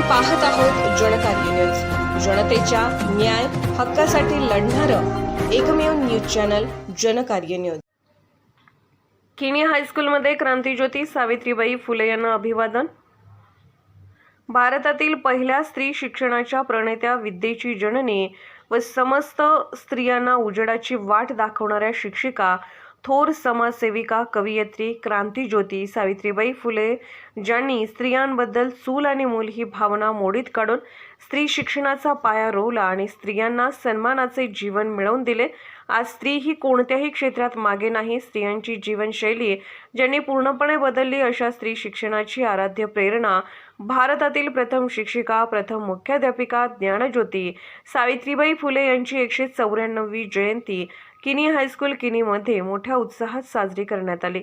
पाहत आहोत जनकार्य न्यूज जनतेच्या न्याय हक्कासाठी लढणारं एकमेव न्यूज चॅनल जनकार्य न्यूज किनी हायस्कूलमध्ये क्रांतीज्योती सावित्रीबाई फुले यांना अभिवादन. भारतातील पहिल्या स्त्री शिक्षणाच्या प्रणेत्या विद्येची जननी व समस्त स्त्रियांना उजेडाची वाट दाखवणाऱ्या शिक्षिका थोर समाजसेविका कवयित्री क्रांतीज्योती सावित्रीबाई फुले ज्यांनी स्त्रियांबद्दल चूल आणि मूल ही भावना मोडीत काढून स्त्री शिक्षणाचा पाया रोवला आणि स्त्रियांना सन्मानाचे जीवन मिळवून दिले. आज स्त्री ही कोणत्याही क्षेत्रात मागे नाही स्त्रियांची जीवनशैली ज्यांनी पूर्णपणे बदलली अशा स्त्री शिक्षणाची आराध्य प्रेरणा भारतातील प्रथम शिक्षिका प्रथम मुख्याध्यापिका ज्ञानज्योती सावित्रीबाई फुले यांची एकशे चौऱ्याण्णववी जयंती. किनी हायस्कूल किनीमध्ये मोठ्या उत्साहात साजरी करण्यात आली.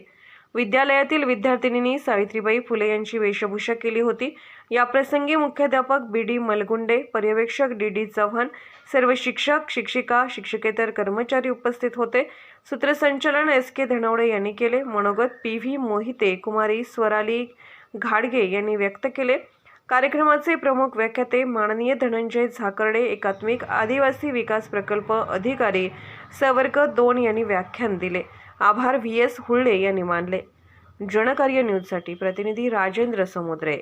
विद्यालयातील विद्यार्थिनींनी सावित्रीबाई फुले यांची वेशभूषा केली होती. या प्रसंगी मुख्याध्यापक बी डी मलगुंडे पर्यवेक्षक डी डी चव्हाण सर्व शिक्षक शिक्षिका शिक्षकेतर कर्मचारी उपस्थित होते. सूत्रसंचालन एस के धनवडे यांनी केले. मनोगत पी व्ही मोहिते कुमारी स्वराली घाडगे यांनी व्यक्त केले. कार्यक्रमाचे प्रमुख व्याख्याते माननीय धनंजय झाकर्डे एकात्मिक आदिवासी विकास प्रकल्प अधिकारी सवर्क दोन यांनी व्याख्यान दिले. आभार व्ही. एस. हुल्डे यांनी मानले. जनकार्य न्यूजसाठी प्रतिनिधी राजेंद्र समुद्रे.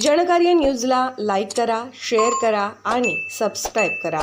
जनकार्य न्यूजला लाईक करा शेअर करा आणि सबस्क्राईब करा.